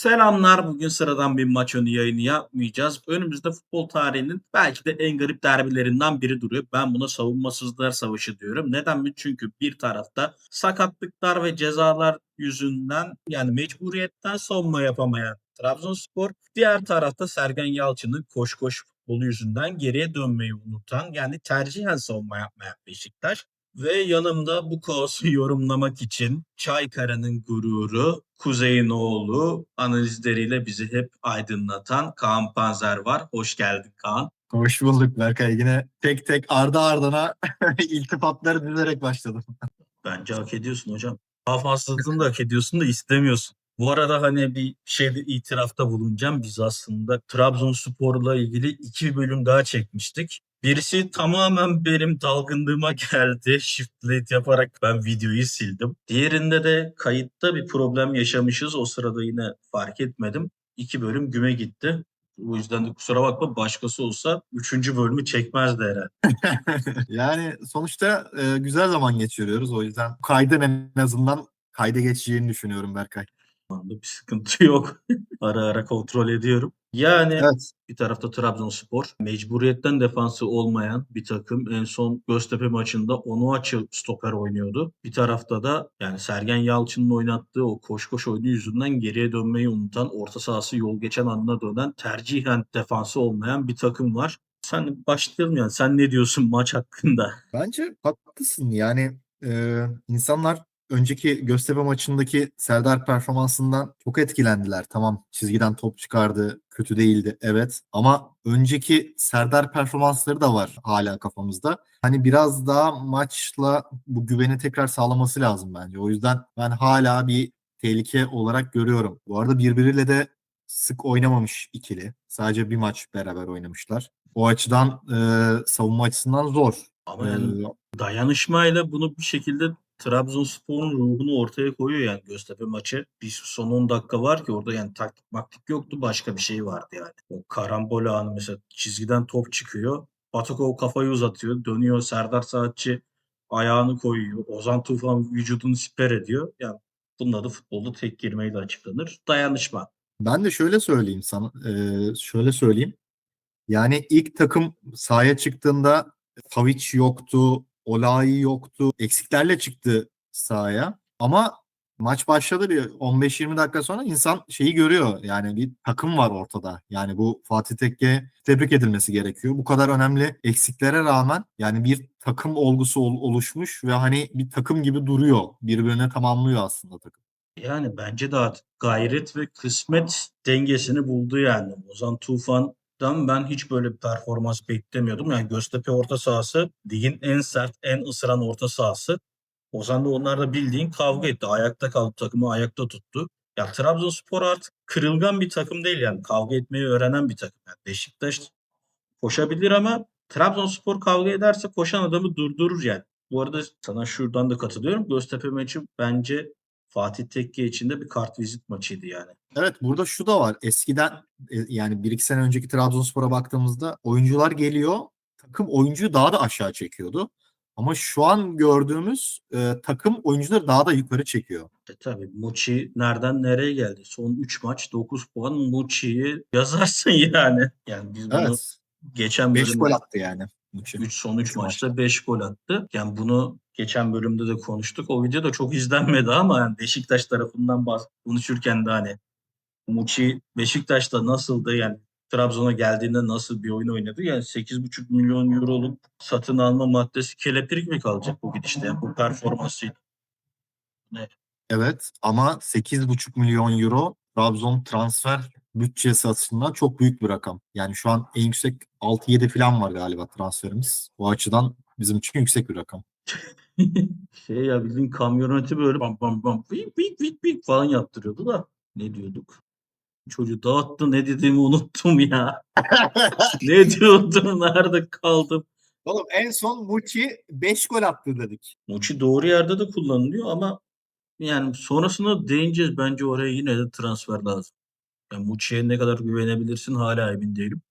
Selamlar. Bugün sıradan bir maç önü yayını yapmayacağız. Önümüzde futbol tarihinin belki de en garip derbilerinden biri duruyor. Ben buna savunmasızlar savaşı diyorum. Neden mi? Çünkü bir tarafta sakatlıklar ve cezalar yüzünden yani mecburiyetten savunma yapamayan Trabzonspor. Diğer tarafta Sergen Yalçın'ın koş koş futbolu yüzünden geriye dönmeyi unutan yani tercihen savunma yapmayan Beşiktaş. Ve yanımda bu kaosu yorumlamak için Çaykara'nın gururu, Kuzey'in oğlu analizleriyle bizi hep aydınlatan Kaan Panzer var. Hoş geldin Kaan. Hoş bulduk Berkay. Yine tek tek ardı ardına iltifatları dizerek başladım. Bence hak ediyorsun hocam. Daha fazlasını da hak ediyorsun da istemiyorsun. Bu arada hani bir şeyde itirafta bulunacağım. Biz aslında Trabzonspor'la ilgili iki bölüm daha çekmiştik. Birisi tamamen benim dalgınlığıma geldi. Shift yaparak ben videoyu sildim. Diğerinde de kayıtta bir problem yaşamışız. O sırada yine fark etmedim. İki bölüm güme gitti. O yüzden de kusura bakma başkası olsa üçüncü bölümü çekmezdi herhalde. yani sonuçta e, güzel zaman geçiriyoruz. O yüzden kaydın en azından kayda geçeceğini düşünüyorum Berkay. Anda bir sıkıntı yok. ara ara kontrol ediyorum. Yani Evet. bir tarafta Trabzonspor mecburiyetten defansı olmayan bir takım. En son Göztepe maçında Onuachu stoper oynuyordu. Bir tarafta da yani Sergen Yalçın'ın oynattığı o koş koş oyunu yüzünden geriye dönmeyi unutan, orta sahası yol geçen anına dönen tercihen defansı olmayan bir takım var. Sen başlayalım yani. Sen ne diyorsun maç hakkında? Bence haklısın. Yani e, insanlar önceki Göztepe maçındaki Serdar performansından çok etkilendiler. Tamam çizgiden top çıkardı, kötü değildi evet. Ama önceki Serdar performansları da var hala kafamızda. Hani biraz daha maçla bu güveni tekrar sağlaması lazım bence. O yüzden ben hala bir tehlike olarak görüyorum. Bu arada birbiriyle de sık oynamamış ikili. Sadece bir maç beraber oynamışlar. O açıdan e, savunma açısından zor. Ama yani Ee, dayanışmayla bunu bir şekilde Trabzonspor'un ruhunu ortaya koyuyor yani Göztepe maçı. Bir son 10 dakika var ki orada yani taktik maktik yoktu başka bir şey vardı yani. O karambol anı mesela çizgiden top çıkıyor. Batakov kafayı uzatıyor. Dönüyor Serdar Saatçi ayağını koyuyor. Ozan Tufan vücudunu siper ediyor. Yani bunun adı futbolda tek kelimeyle açıklanır. Dayanışma. Ben de şöyle söyleyeyim sana, eee, şöyle söyleyeyim. Yani ilk takım sahaya çıktığında Savic yoktu, Olayi yoktu. Eksiklerle çıktı sahaya. Ama maç başladı bir 15-20 dakika sonra insan şeyi görüyor. Yani bir takım var ortada. Yani bu Fatih Tekke tebrik edilmesi gerekiyor. Bu kadar önemli eksiklere rağmen yani bir takım olgusu ol- oluşmuş ve hani bir takım gibi duruyor. Birbirine tamamlıyor aslında takım. Yani bence de artık gayret ve kısmet dengesini buldu yani. Ozan Tufan'dan ben hiç böyle bir performans beklemiyordum. Yani Göztepe orta sahası ligin en sert, en ısıran orta sahası. Ozan da onlarla bildiğin kavga etti. Ayakta kaldı takımı ayakta tuttu. Ya Trabzonspor artık kırılgan bir takım değil yani. Kavga etmeyi öğrenen bir takım. Yani Beşiktaş koşabilir ama Trabzonspor kavga ederse koşan adamı durdurur yani. Bu arada sana şuradan da katılıyorum. Göztepe maçı bence Fatih Tekke için de bir kartvizit maçıydı yani. Evet burada şu da var. Eskiden e, yani bir iki sene önceki Trabzonspor'a baktığımızda oyuncular geliyor. Takım oyuncuyu daha da aşağı çekiyordu. Ama şu an gördüğümüz e, takım oyuncuları daha da yukarı çekiyor. E tabii Muçi nereden nereye geldi? Son 3 maç 9 puan Muçi'yi yazarsın yani. Yani biz bunu Evet. geçen 5 bölümde gol attı yani. 3 son 3 Üç maçta 5 gol attı. Yani bunu geçen bölümde de konuştuk. O video da çok izlenmedi ama yani Beşiktaş tarafından konuşurken de hani Muçi Beşiktaş'ta nasıldı yani Trabzon'a geldiğinde nasıl bir oyun oynadı? Yani 8,5 milyon euroluk satın alma maddesi kelepir mi kalacak bu gidişte? Yani bu performansıyla. Ne? Evet ama 8,5 milyon euro Trabzon transfer bütçesi açısından çok büyük bir rakam. Yani şu an en yüksek 6-7 falan var galiba transferimiz. Bu açıdan bizim için yüksek bir rakam. şey ya bildiğin kamyoneti böyle bam bam bam vik vik vik vik falan yaptırıyordu da ne diyorduk? Çocuğu dağıttı ne dediğimi unuttum ya. ne diyordum nerede kaldım? Oğlum en son Muçi 5 gol attı dedik. Muçi doğru yerde de kullanılıyor ama yani sonrasında değineceğiz. Bence oraya yine de transfer lazım. Yani Muçi'ye ne kadar güvenebilirsin hala emin değilim.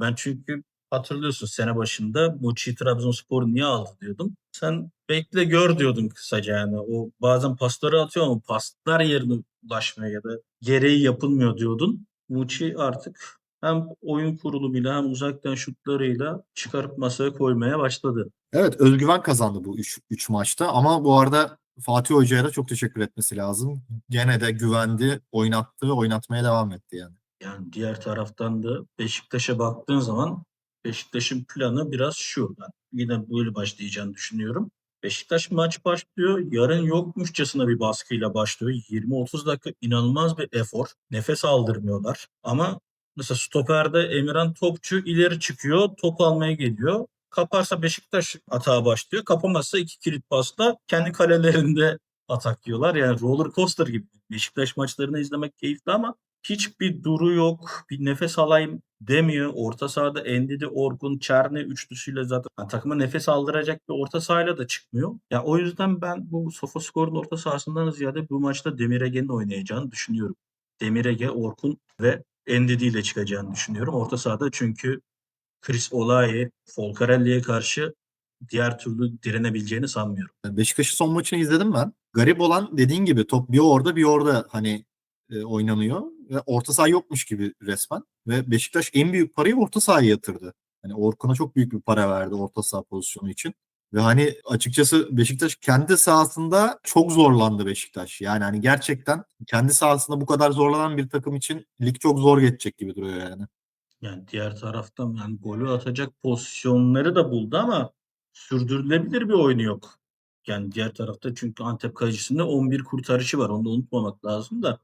Ben çünkü hatırlıyorsun sene başında Muçi Trabzonspor niye aldı diyordum. Sen bekle gör diyordun kısaca yani. O bazen pasları atıyor ama paslar yerine ulaşmıyor ya da gereği yapılmıyor diyordun. Muçi artık hem oyun kurulumuyla hem uzaktan şutlarıyla çıkarıp masaya koymaya başladı. Evet özgüven kazandı bu 3 maçta ama bu arada Fatih Hoca'ya da çok teşekkür etmesi lazım. Gene de güvendi, oynattı oynatmaya devam etti yani. Yani diğer taraftan da Beşiktaş'a baktığın zaman Beşiktaş'ın planı biraz şu. Ben yine böyle başlayacağını düşünüyorum. Beşiktaş maç başlıyor. Yarın yokmuşçasına bir baskıyla başlıyor. 20-30 dakika inanılmaz bir efor. Nefes aldırmıyorlar. Ama mesela stoperde Emirhan Topçu ileri çıkıyor. Top almaya geliyor. Kaparsa Beşiktaş atağa başlıyor. Kapamazsa iki kilit pasla kendi kalelerinde atak yiyorlar. Yani roller coaster gibi. Beşiktaş maçlarını izlemek keyifli ama hiçbir duru yok. Bir nefes alayım demiyor. Orta sahada Endidi, Orkun, Çerne üçlüsüyle zaten yani takıma nefes aldıracak bir orta sahayla da çıkmıyor. Ya yani o yüzden ben bu Sofaskor'un orta sahasından ziyade bu maçta Demir Ege'nin oynayacağını düşünüyorum. Demir Ege, Orkun ve Endidi ile çıkacağını düşünüyorum. Orta sahada çünkü Chris Olayi, Folcarelli'ye karşı diğer türlü direnebileceğini sanmıyorum. Beşiktaş'ın son maçını izledim ben. Garip olan dediğin gibi top bir orada bir orada hani e, oynanıyor ve orta saha yokmuş gibi resmen ve Beşiktaş en büyük parayı orta sahaya yatırdı. Hani Orkun'a çok büyük bir para verdi orta saha pozisyonu için. Ve hani açıkçası Beşiktaş kendi sahasında çok zorlandı Beşiktaş. Yani hani gerçekten kendi sahasında bu kadar zorlanan bir takım için lig çok zor geçecek gibi duruyor yani. Yani diğer taraftan yani golü atacak pozisyonları da buldu ama sürdürülebilir bir oyunu yok. Yani diğer tarafta çünkü Antep kalecisinde 11 kurtarışı var. Onu da unutmamak lazım da.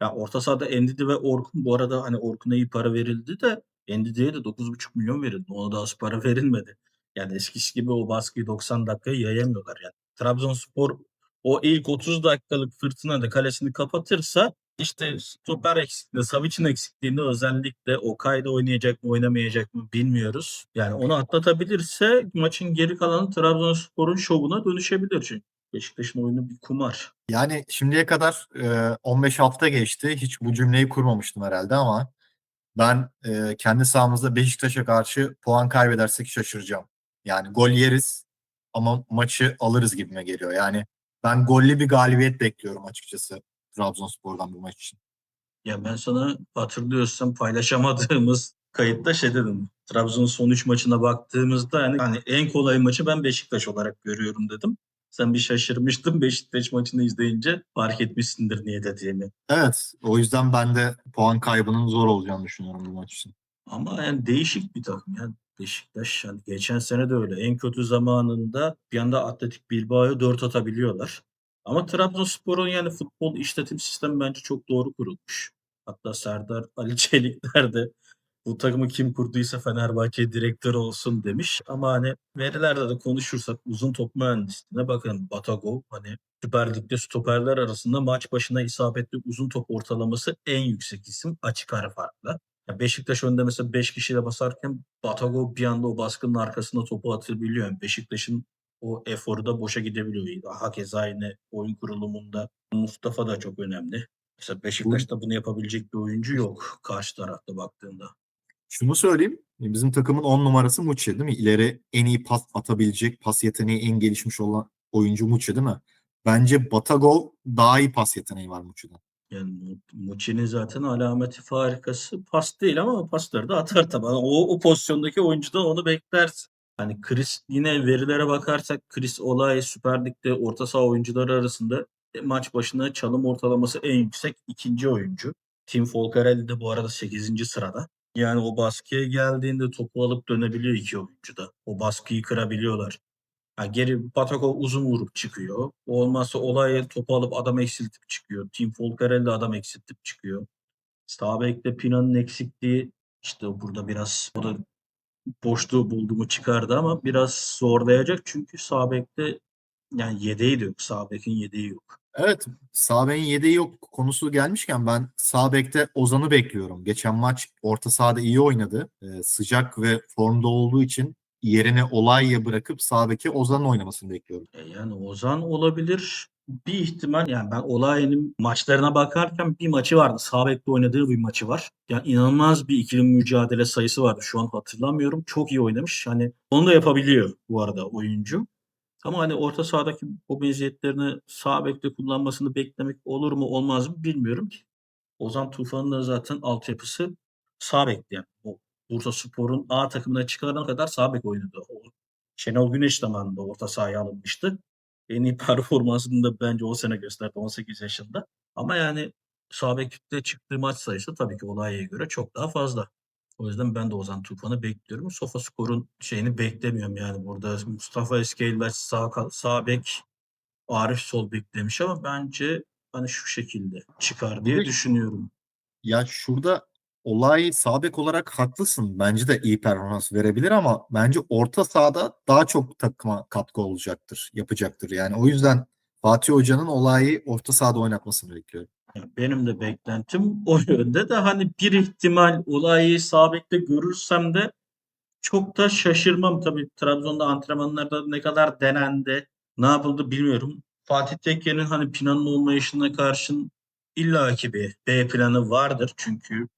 Ya orta sahada Endidi ve Orkun bu arada hani Orkun'a iyi para verildi de Endidi'ye de 9,5 milyon verildi. Ona da az para verilmedi. Yani eskisi gibi o baskıyı 90 dakikayı yayamıyorlar yani. Trabzonspor o ilk 30 dakikalık fırtınada kalesini kapatırsa işte stoper eksikliğinde, Savic'in eksikliğinde özellikle Okay'da oynayacak mı oynamayacak mı bilmiyoruz. Yani onu atlatabilirse maçın geri kalanı Trabzonspor'un şovuna dönüşebilir çünkü. Beşiktaş'ın oyunu bir kumar. Yani şimdiye kadar e, 15 hafta geçti. Hiç bu cümleyi kurmamıştım herhalde ama ben e, kendi sahamızda Beşiktaş'a karşı puan kaybedersek şaşıracağım. Yani gol yeriz ama maçı alırız gibime geliyor. Yani ben gollü bir galibiyet bekliyorum açıkçası Trabzonspor'dan bu maç için. Ya ben sana hatırlıyorsam paylaşamadığımız kayıtta şey dedim. Trabzon'un son 3 maçına baktığımızda yani hani en kolay maçı ben Beşiktaş olarak görüyorum dedim. Sen bir şaşırmıştın Beşiktaş maçını izleyince fark etmişsindir niye dediğimi. Evet o yüzden ben de puan kaybının zor olacağını düşünüyorum bu maç için. Ama yani değişik bir takım. Yani Beşiktaş yani geçen sene de öyle. En kötü zamanında bir anda Atletik Bilbao'ya 4 atabiliyorlar. Ama Trabzonspor'un yani futbol işletim sistemi bence çok doğru kurulmuş. Hatta Serdar Ali Çelikler de bu takımı kim kurduysa Fenerbahçe direktör olsun demiş. Ama hani verilerde de konuşursak uzun top mühendisliğine bakın Batagov hani Süper Lig'de stoperler arasında maç başına isabetli uzun top ortalaması en yüksek isim açık ara farkla. Ya Beşiktaş önde mesela 5 kişiyle basarken Batagov bir anda o baskının arkasında topu atabiliyor. Yani Beşiktaş'ın o eforu da boşa gidebiliyor. Hakeza aynı oyun kurulumunda Mustafa da çok önemli. Mesela Beşiktaş'ta bunu yapabilecek bir oyuncu yok karşı tarafta baktığında. Şunu söyleyeyim. Bizim takımın 10 numarası Muçi değil mi? İleri en iyi pas atabilecek, pas yeteneği en gelişmiş olan oyuncu Muçi değil mi? Bence Batagov daha iyi pas yeteneği var Muçi'den. Yani Muçi'nin zaten alameti farikası pas değil ama pasları da atar tabii. O, o pozisyondaki oyuncudan onu beklersin. Hani Chris yine verilere bakarsak Chris Olay Süper Lig'de orta saha oyuncuları arasında maç başına çalım ortalaması en yüksek ikinci oyuncu. Tim Folcarelli de bu arada 8. sırada. Yani o baskıya geldiğinde topu alıp dönebiliyor iki oyuncu da. O baskıyı kırabiliyorlar. Yani geri Batakov uzun vurup çıkıyor. Olmazsa olay topu alıp adam eksiltip çıkıyor. Tim Folcarelli adam eksiltip çıkıyor. Sağ Pina'nın eksikliği işte burada biraz o da boşluğu buldu mu çıkardı ama biraz zorlayacak çünkü sağ yani yedeği de yok. Sağ bekin yedeği yok. Evet, sağ bekin yedeği yok konusu gelmişken ben sağ Ozan'ı bekliyorum. Geçen maç orta sahada iyi oynadı. Ee, sıcak ve formda olduğu için yerine Olay'ya bırakıp sağ beke Ozan'ın oynamasını bekliyorum. E yani Ozan olabilir. Bir ihtimal yani ben Olay'ın maçlarına bakarken bir maçı vardı. Sağ oynadığı bir maçı var. Yani inanılmaz bir ikili mücadele sayısı vardı. Şu an hatırlamıyorum. Çok iyi oynamış. Hani onu da yapabiliyor bu arada oyuncu. Ama hani orta sahadaki o meziyetlerini sağ bekte kullanmasını beklemek olur mu olmaz mı bilmiyorum ki. Ozan Tufan'ın da zaten altyapısı sağ bekti yani. O Bursaspor'un A takımına çıkarana kadar sağ bek oynadı. O Şenol Güneş zamanında orta sahaya alınmıştı. En iyi performansını da bence o sene gösterdi 18 yaşında. Ama yani sağ bekte çıktığı maç sayısı tabii ki Olayi'ye göre çok daha fazla. O yüzden ben de Ozan Tufan'ı bekliyorum. Sofaskor'un şeyini beklemiyorum yani burada. Mustafa Eskeylaç sağ, sağ bek, Arif sol bek demiş ama bence hani şu şekilde çıkar diye Peki. düşünüyorum. Ya şurada olay sağ bek olarak haklısın. Bence de iyi performans verebilir ama bence orta sahada daha çok takıma katkı olacaktır, yapacaktır. Yani o yüzden Fatih Hoca'nın olayı orta sahada oynatmasını bekliyorum. Benim de beklentim o yönde de hani bir ihtimal olayı sağ bekte görürsem de çok da şaşırmam tabii. Trabzon'da antrenmanlarda ne kadar denendi, ne yapıldı bilmiyorum. Fatih Tekke'nin hani planın olmayışına karşın illaki bir B planı vardır. Çünkü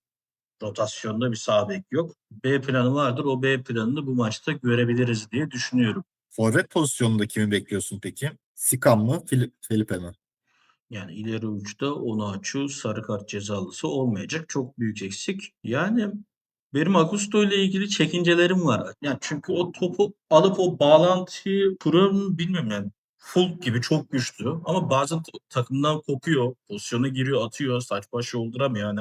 rotasyonda bir sağ bek yok. B planı vardır. O B planını bu maçta görebiliriz diye düşünüyorum. Forvet pozisyonunda kimi bekliyorsun peki? Sikan mı, Felipe mi? Yani ileri uçta Onaçu sarı kart cezalısı olmayacak. Çok büyük eksik. Yani benim Augusto ile ilgili çekincelerim var. Yani çünkü o topu alıp o bağlantıyı kuran bilmiyorum yani. Fulk gibi çok güçlü ama bazen takımdan kopuyor. Pozisyona giriyor, atıyor, saç baş yolduramıyor. Yani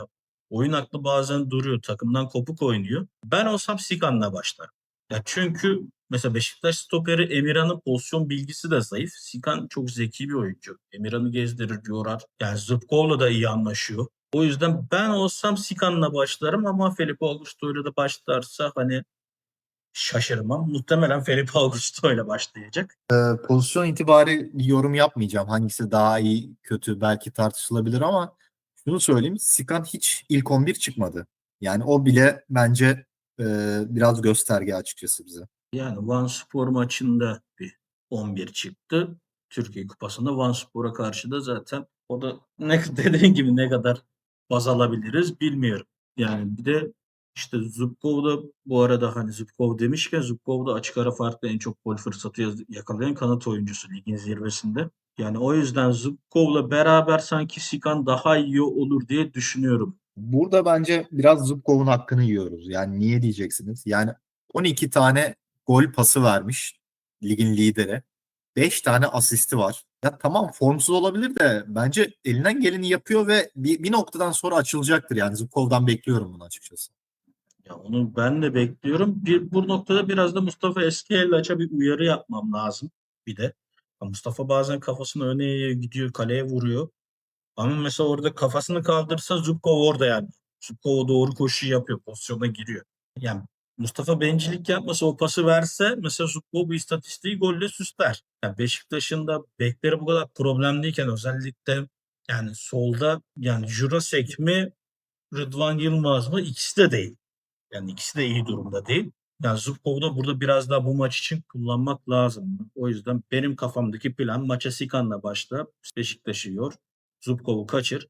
oyun aklı bazen duruyor. Takımdan kopuk oynuyor. Ben olsam Sikan'la başlarım. Ya çünkü mesela Beşiktaş stoperi Emirhan'ın pozisyon bilgisi de zayıf. Sikan çok zeki bir oyuncu. Emirhan'ı gezdirir, yorar. Yani Zubkov'la da iyi anlaşıyor. O yüzden ben olsam Sikan'la başlarım ama Felipe Augusto ile de başlarsa hani şaşırmam. Muhtemelen Felipe Augusto ile başlayacak. Ee, pozisyon itibari yorum yapmayacağım. Hangisi daha iyi, kötü belki tartışılabilir ama şunu söyleyeyim. Sikan hiç ilk 11 çıkmadı. Yani o bile bence e, biraz gösterge açıkçası bize. Yani Van Spor maçında bir 11 çıktı. Türkiye Kupası'nda Van Spor'a karşı da zaten o da ne dediğin gibi ne kadar baz alabiliriz bilmiyorum. Yani bir de işte Zubkov da bu arada hani Zubkov demişken Zubkov da açık ara farklı en çok gol fırsatı yakalayan kanat oyuncusu ligin zirvesinde. Yani o yüzden Zubkov'la beraber sanki Sikan daha iyi olur diye düşünüyorum. Burada bence biraz Zubkov'un hakkını yiyoruz. Yani niye diyeceksiniz? Yani 12 tane gol pası vermiş ligin lideri. 5 tane asisti var. Ya tamam formsuz olabilir de bence elinden geleni yapıyor ve bir, bir noktadan sonra açılacaktır. Yani Zubkov'dan bekliyorum bunu açıkçası. Ya onu ben de bekliyorum. Bir, bu noktada biraz da Mustafa Eskiyel'e bir uyarı yapmam lazım. Bir de Ya Mustafa bazen kafasını öne gidiyor kaleye vuruyor. Ama mesela orada kafasını kaldırsa Zubkov orada yani. Zubkov doğru koşu yapıyor, pozisyona giriyor. Yani Mustafa bencillik yapmasa o pası verse mesela Zubkov bu istatistiği golle süsler. Yani Beşiktaş'ın da bekleri bu kadar problemliyken özellikle yani solda yani Jurasek mi Rıdvan Yılmaz mı ikisi de değil. Yani ikisi de iyi durumda değil. Yani Zubkov'u da burada biraz daha bu maç için kullanmak lazım. O yüzden benim kafamdaki plan maça Sikan'la başla. Beşiktaş'ı yor. Zubkov'u kaçır.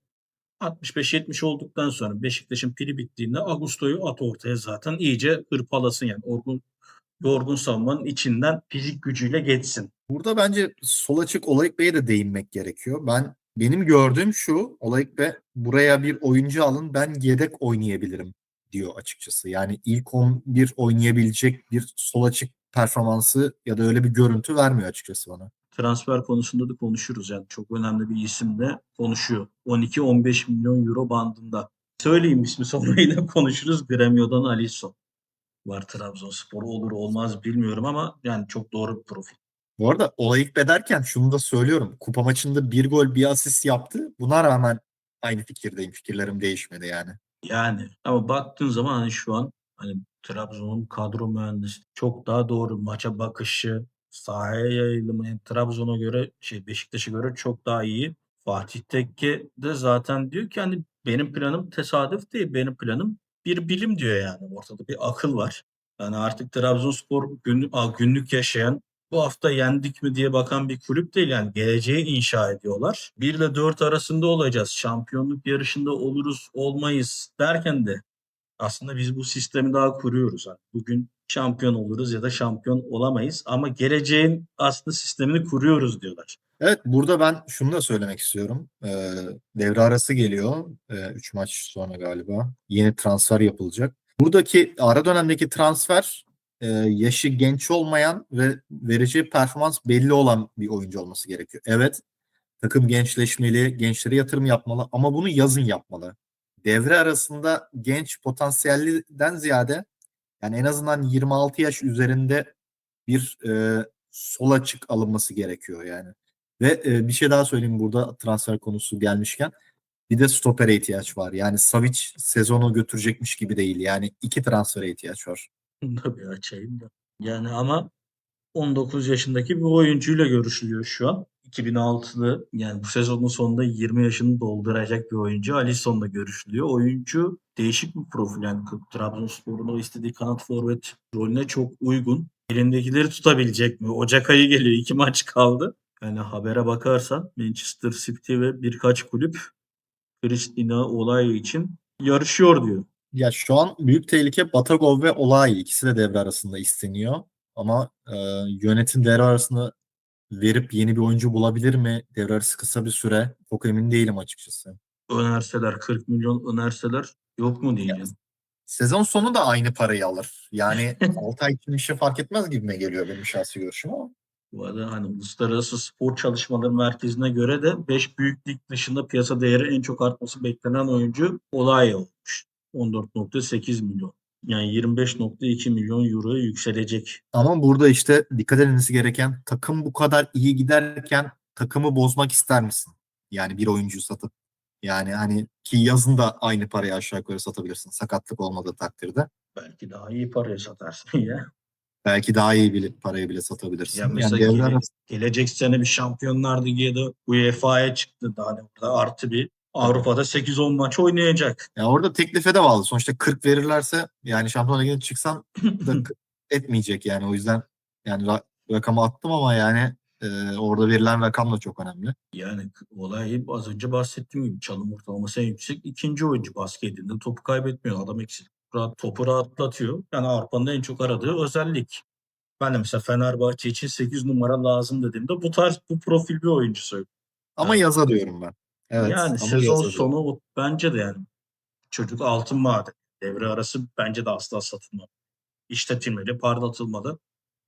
65-70 olduktan sonra Beşiktaş'ın pili bittiğinde Augusto'yu at ortaya zaten iyice hırpalasın yani. Orgun, yorgun savunmanın içinden fizik gücüyle geçsin. Burada bence sol açık Olayık Bey'e de değinmek gerekiyor. Ben benim gördüğüm şu Olayık Bey buraya bir oyuncu alın ben yedek oynayabilirim diyor açıkçası. Yani ilk 11 oynayabilecek bir sol açık performansı ya da öyle bir görüntü vermiyor açıkçası bana. Transfer konusunda da konuşuruz yani. Çok önemli bir isim de konuşuyor. 12-15 milyon euro bandında. Söyleyeyim ismi sonra yine konuşuruz. Gremio'dan Alisson var Trabzonspor. Olur olmaz bilmiyorum ama yani çok doğru bir profil. Bu arada Olayık Bey derken şunu da söylüyorum. Kupa maçında bir gol bir asist yaptı. Buna rağmen aynı fikirdeyim. Fikirlerim değişmedi yani. Yani ama baktığın zaman hani şu an hani Trabzon'un kadro mühendisi çok daha doğru maça bakışı, sahaya yayılımı yani Trabzon'a göre şey Beşiktaş'a göre çok daha iyi. Fatih Tekke de zaten diyor ki hani benim planım tesadüf değil, benim planım bir bilim diyor yani. Ortada bir akıl var. Yani artık Trabzonspor günlük, günlük yaşayan bu hafta yendik mi diye bakan bir kulüp değil yani geleceği inşa ediyorlar. 1 ile 4 arasında olacağız. Şampiyonluk yarışında oluruz olmayız derken de aslında biz bu sistemi daha kuruyoruz. Yani bugün şampiyon oluruz ya da şampiyon olamayız. Ama geleceğin aslında sistemini kuruyoruz diyorlar. Evet burada ben şunu da söylemek istiyorum. Ee, devre arası geliyor. 3 maç sonra galiba. Yeni transfer yapılacak. Buradaki ara dönemdeki transfer e, yaşı genç olmayan ve vereceği performans belli olan bir oyuncu olması gerekiyor. Evet takım gençleşmeli, gençlere yatırım yapmalı ama bunu yazın yapmalı. Devre arasında genç potansiyelliden ziyade yani en azından 26 yaş üzerinde bir e, sol açık alınması gerekiyor yani. Ve e, bir şey daha söyleyeyim burada transfer konusu gelmişken. Bir de stopere ihtiyaç var. Yani Savic sezonu götürecekmiş gibi değil. Yani iki transfere ihtiyaç var. Bir açayım da. Yani ama 19 yaşındaki bir oyuncuyla görüşülüyor şu an. 2006'lı yani bu sezonun sonunda 20 yaşını dolduracak bir oyuncu. Alisson'la görüşülüyor. Oyuncu değişik bir profil. Yani Trabzonspor'un o istediği kanat forvet rolüne çok uygun. Elindekileri tutabilecek mi? Ocak ayı geliyor. iki maç kaldı. Yani habere bakarsan Manchester City ve birkaç kulüp Kristina olay için yarışıyor diyor. Ya şu an büyük tehlike Batagov ve Olay ikisi de devre arasında isteniyor. Ama e, yönetim devre arasında verip yeni bir oyuncu bulabilir mi? Devre arası kısa bir süre. Çok emin değilim açıkçası. Önerseler 40 milyon önerseler yok mu diyeceğim. Sezon sonu da aynı parayı alır. Yani 6 ay için bir şey fark etmez gibime geliyor benim şahsi görüşüm ama. Bu arada hani Uluslararası Spor Çalışmaları Merkezi'ne göre de 5 büyük lig dışında piyasa değeri en çok artması beklenen oyuncu Olay olmuş. 14.8 milyon. Yani 25.2 milyon euroya yükselecek. Ama burada işte dikkat edilmesi gereken takım bu kadar iyi giderken takımı bozmak ister misin? Yani bir oyuncuyu satıp yani hani ki yazın da aynı parayı aşağı yukarı satabilirsin sakatlık olmadığı takdirde. Belki daha iyi paraya satarsın ya. Belki daha iyi bir parayı bile satabilirsin. Ya yani mesela devre gele- gelecek sene bir Şampiyonlar Ligi ya da UEFA'ya çıktı. Daha ne burada artı bir Avrupa'da 8-10 maç oynayacak. Ya orada teklife de bağlı. Sonuçta 40 verirlerse yani Şampiyonlar Ligi'ne çıksan da 40 etmeyecek yani. O yüzden yani ra- rakamı attım ama yani e, orada verilen rakam da çok önemli. Yani olay az önce bahsettiğim gibi çalım ortalaması en yüksek. ikinci oyuncu baskı. Topu kaybetmiyor. Adam eksik. Rahat, topu rahatlatıyor. Yani Avrupa'nın en çok aradığı özellik. Ben de mesela Fenerbahçe için 8 numara lazım dediğimde bu tarz bu profil bir oyuncu söylüyorum. Ama Evet. yaza diyorum ben. Evet. yani ama sezon diyorum. sonu bence de yani çocuk altın maden. Devre arası bence de asla satılmalı. İşletilmeli, parlatılmalı.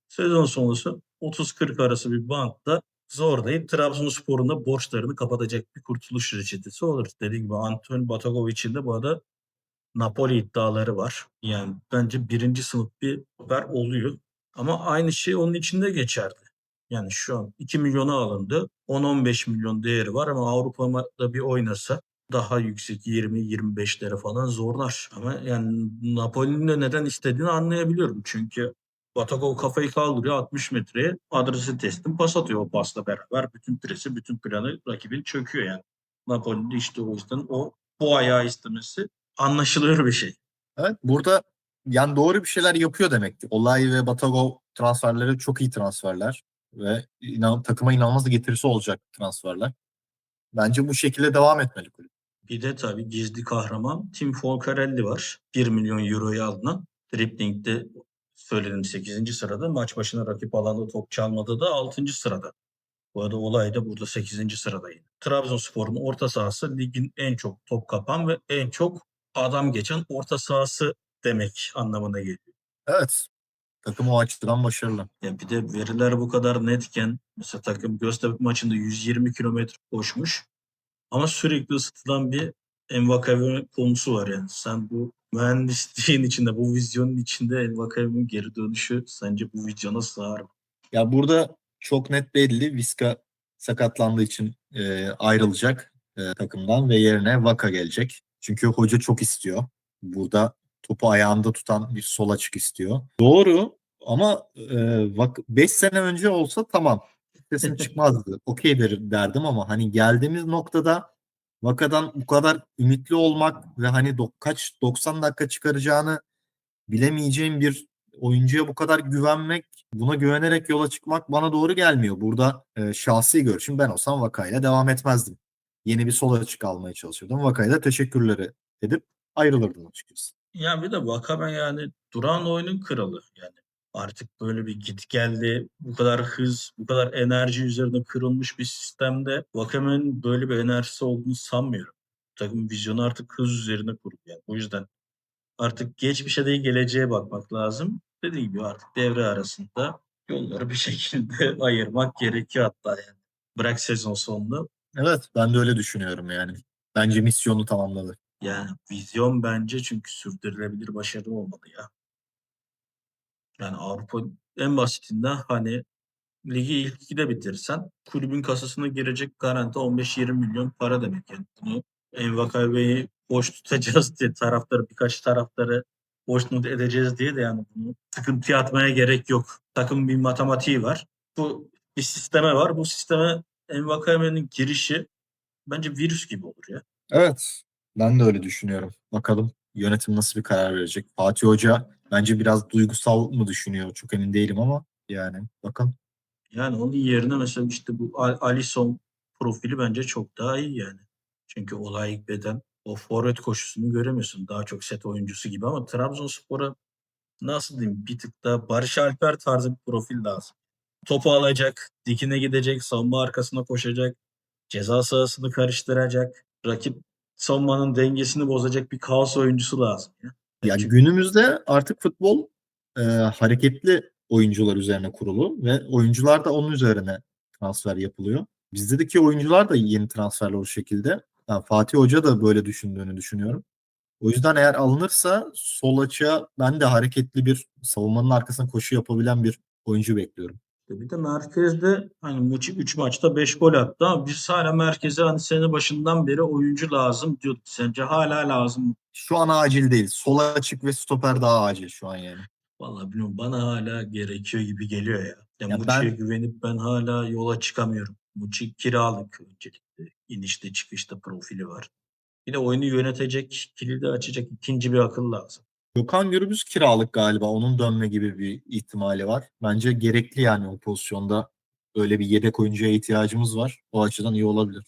Sezon sonrası 30-40 arası bir bantta zorlayıp Trabzonspor'un da borçlarını kapatacak bir kurtuluş reçetesi olur. Dediğim gibi Anton Batagovic'in de bu arada Napoli iddiaları var. Yani bence birinci sınıf bir haber oluyor. Ama aynı şey onun içinde geçerli. Yani şu an 2 milyona alındı. 10-15 milyon değeri var ama Avrupa'da bir oynasa daha yüksek 20-25'lere falan zorlar. Ama yani Napoli'nin de neden istediğini anlayabiliyorum. Çünkü Batagov kafayı kaldırıyor 60 metreye adresi teslim pas atıyor o pasla beraber. Bütün presi, bütün planı rakibin çöküyor yani. Napoli'de işte o yüzden o bu ayağı istemesi anlaşılır bir şey. Evet, burada yani doğru bir şeyler yapıyor demek ki. Olay ve Batagov transferleri çok iyi transferler ve inan, takıma inanılmaz da getirisi olacak transferler. Bence bu şekilde devam etmeli kulüp. Bir de tabii gizli kahraman Tim Folcarelli var. 1 milyon euroya alınan. Dripling'de söyledim 8. sırada. Maç başına rakip alanda top çalmada da 6. sırada. Bu arada olay da burada 8. sırada yine. Trabzonspor'un orta sahası ligin en çok top kapan ve en çok adam geçen orta sahası demek anlamına geliyor. Evet. Takım o açıdan başarılı. Ya bir de veriler bu kadar netken mesela takım Göztepe maçında 120 kilometre koşmuş ama sürekli ısıtılan bir Envakave konusu var yani. Sen bu mühendisliğin içinde, bu vizyonun içinde Envakave'nin geri dönüşü sence bu vizyona sığar mı? Ya burada çok net belli. Viska sakatlandığı için e, ayrılacak e, takımdan ve yerine Vaka gelecek. Çünkü hoca çok istiyor. Burada topu ayağında tutan bir sol açık istiyor. Doğru ama 5 sene önce olsa tamam. Sesim çıkmazdı. Okey der, derdim ama hani geldiğimiz noktada Vaka'dan bu kadar ümitli olmak ve hani do- kaç 90 dakika çıkaracağını bilemeyeceğim bir oyuncuya bu kadar güvenmek, buna güvenerek yola çıkmak bana doğru gelmiyor. Burada e, şahsi görüşüm ben olsam Vakayla devam etmezdim. Yeni bir sol açık almaya çalışırdım. Vakayla teşekkürleri edip ayrılırdım açıkçası. Ya bir de Vakame yani duran oyunun kralı. Yani artık böyle bir git geldi, bu kadar hız, bu kadar enerji üzerine kırılmış bir sistemde Vakame'nin böyle bir enerjisi olduğunu sanmıyorum. Takım vizyonu artık hız üzerine kurulu yani. O yüzden artık geçmişe değil geleceğe bakmak lazım. Dediğim gibi artık devre arasında yolları bir şekilde ayırmak gerekiyor hatta yani. Bırak sezon sonunu. Evet ben de öyle düşünüyorum yani. Bence misyonu tamamladı. Yani vizyon bence çünkü sürdürülebilir başarı olmalı ya. Yani Avrupa en basitinden hani ligi ilk ikide bitirsen kulübün kasasına girecek garanti 15-20 milyon para demek yani. Bunu Envakabe'yi boş tutacağız diye taraftarı birkaç taraftarı boş not edeceğiz diye de yani bunu sıkıntıya atmaya gerek yok. Takım bir matematiği var. Bu bir sisteme var. Bu sisteme Envakabe'nin girişi bence virüs gibi olur ya. Evet ben de öyle düşünüyorum. Bakalım yönetim nasıl bir karar verecek. Fatih Hoca bence biraz duygusal mı düşünüyor çok emin değilim ama yani bakın. Yani onun yerine mesela işte bu Al- Alisson profili bence çok daha iyi yani. Çünkü olay beden o forvet koşusunu göremiyorsun. Daha çok set oyuncusu gibi ama Trabzonspor'a nasıl diyeyim bir tık daha Barış Alper tarzı bir profil lazım. Topu alacak, dikine gidecek, savunma arkasına koşacak, ceza sahasını karıştıracak, rakip savunmanın dengesini bozacak bir kaos oyuncusu lazım. Ya. Ya Çünkü- günümüzde artık futbol e, hareketli oyuncular üzerine kurulu ve oyuncular da onun üzerine transfer yapılıyor. Bizdeki oyuncular da yeni transferler o şekilde. Yani Fatih Hoca da böyle düşündüğünü düşünüyorum. O yüzden eğer alınırsa sol açığa ben de hareketli bir savunmanın arkasına koşu yapabilen bir oyuncu bekliyorum. Bir de merkezde hani Muçi 3 maçta 5 gol attı ama biz hala merkeze hani sene başından beri oyuncu lazım diyorduk. Sence hala lazım mı? Şu an acil değil. Sol açık ve stoper daha acil şu an yani. Vallahi bilmiyorum bana hala gerekiyor gibi geliyor ya. ya Ya Muçi'ye ben- güvenip ben hala yola çıkamıyorum. Muçi kiralık öncelikle. İnişte çıkışta profili var. Bir de oyunu yönetecek, kilidi açacak ikinci bir akıl lazım. Gökhan Gürbüz kiralık galiba. Onun dönme gibi bir ihtimali var. Bence gerekli yani o pozisyonda öyle bir yedek oyuncuya ihtiyacımız var. O açıdan iyi olabilir.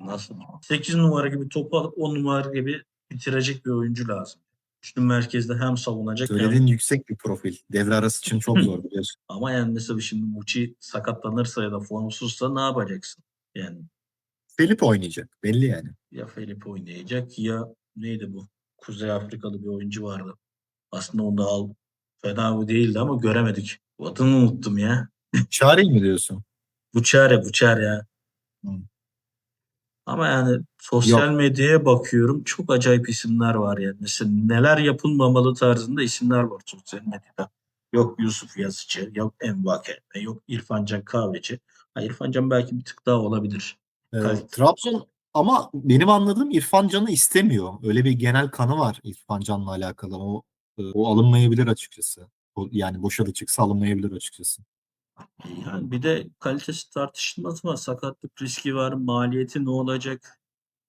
Nasıl? 8 numara gibi topu alıp 10 numara gibi bitirecek bir oyuncu lazım. Üstün merkezde hem savunacak hem Söylediğin yüksek bir profil. Devre arası için çok zor biliyorsun. Ama yani mesela şimdi Muçi sakatlanırsa ya da formsuzsa ne yapacaksın? Yani Felip oynayacak. Belli yani. ya Felipe oynayacak ya neydi bu? Kuzey Afrikalı bir oyuncu vardı. Aslında onu da al. Fena değildi ama göremedik. Adını unuttum ya. Çağrı mi diyorsun? Buçare, Buçar ya. Hı. Ama yani sosyal medyaya bakıyorum çok acayip isimler var yani. Mesela neler yapılmamalı tarzında isimler var sosyal medyada. Yok Yusuf Yazıcı, yok Envake, yok İrfancan Kahveci. Ha, İrfancan belki bir tık daha olabilir. Ee. Trabzon ama benim anladığım İrfan Can'ı istemiyor. Öyle bir genel kanı var İrfan Can'la alakalı. O, o alınmayabilir açıkçası. O, yani boşa da çıksa alınmayabilir açıkçası. Yani bir de kalitesi tartışılmaz ama sakatlık riski var. Maliyeti ne olacak?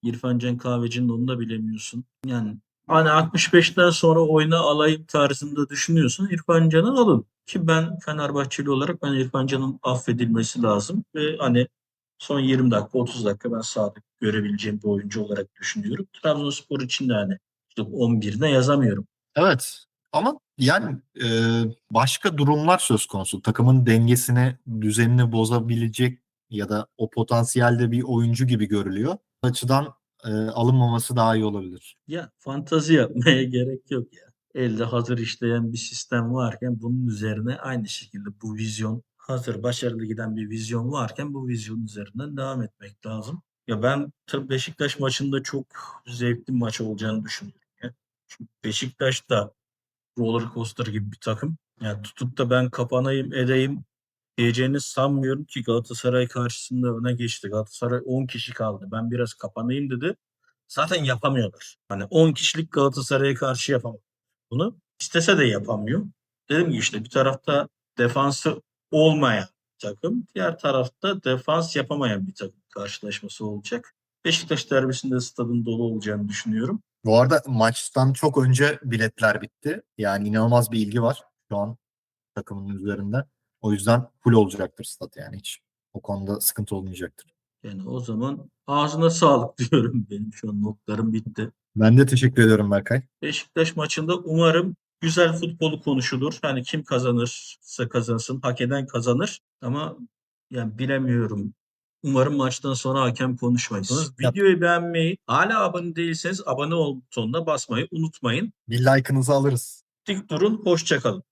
İrfan Can Kahveci'nin onu da bilemiyorsun. Yani hani 65'ten sonra oyuna alayım tarzında düşünüyorsun. İrfan Can'ı alın. Ki ben Fenerbahçeli olarak ben İrfan Can'ın affedilmesi lazım. Ve hani son 20 dakika 30 dakika ben sahada görebileceğim bir oyuncu olarak düşünüyorum. Trabzonspor için de hani işte 11'ine yazamıyorum. Evet. Ama yani e, başka durumlar söz konusu. Takımın dengesini, düzenini bozabilecek ya da o potansiyelde bir oyuncu gibi görülüyor. Bu açıdan e, alınmaması daha iyi olabilir. Ya fantazi yapmaya gerek yok ya. Elde hazır işleyen bir sistem varken bunun üzerine aynı şekilde bu vizyon hazır başarılı giden bir vizyon varken bu vizyon üzerinden devam etmek lazım. Ya ben tabii Beşiktaş maçında çok zevkli maç olacağını düşünüyorum. Çünkü Beşiktaş da roller coaster gibi bir takım. Yani tutup da ben kapanayım edeyim diyeceğini sanmıyorum ki Galatasaray karşısında öne geçti. Galatasaray 10 kişi kaldı. Ben biraz kapanayım dedi. Zaten yapamıyorlar. Hani 10 kişilik Galatasaray'a karşı yapamıyor. Bunu istese de yapamıyor. Dedim ki işte bir tarafta defansı olmayan takım, diğer tarafta defans yapamayan bir takım karşılaşması olacak. Beşiktaş derbisinde stadın dolu olacağını düşünüyorum. Bu arada maçtan çok önce biletler bitti. Yani inanılmaz bir ilgi var şu an takımın üzerinde. O yüzden full olacaktır stat yani hiç. O konuda sıkıntı olmayacaktır. Yani o zaman ağzına sağlık diyorum. Benim şu an notlarım bitti. Ben de teşekkür ediyorum Berkay. Beşiktaş maçında umarım güzel futbolu konuşulur. Hani kim kazanırsa kazansın, hak eden kazanır. Ama yani bilemiyorum. Umarım maçtan sonra hakem konuşmayız. Yap. Videoyu beğenmeyi, hala abone değilseniz abone ol butonuna basmayı unutmayın. Bir like'ınızı alırız. Dik durun, hoşça kalın.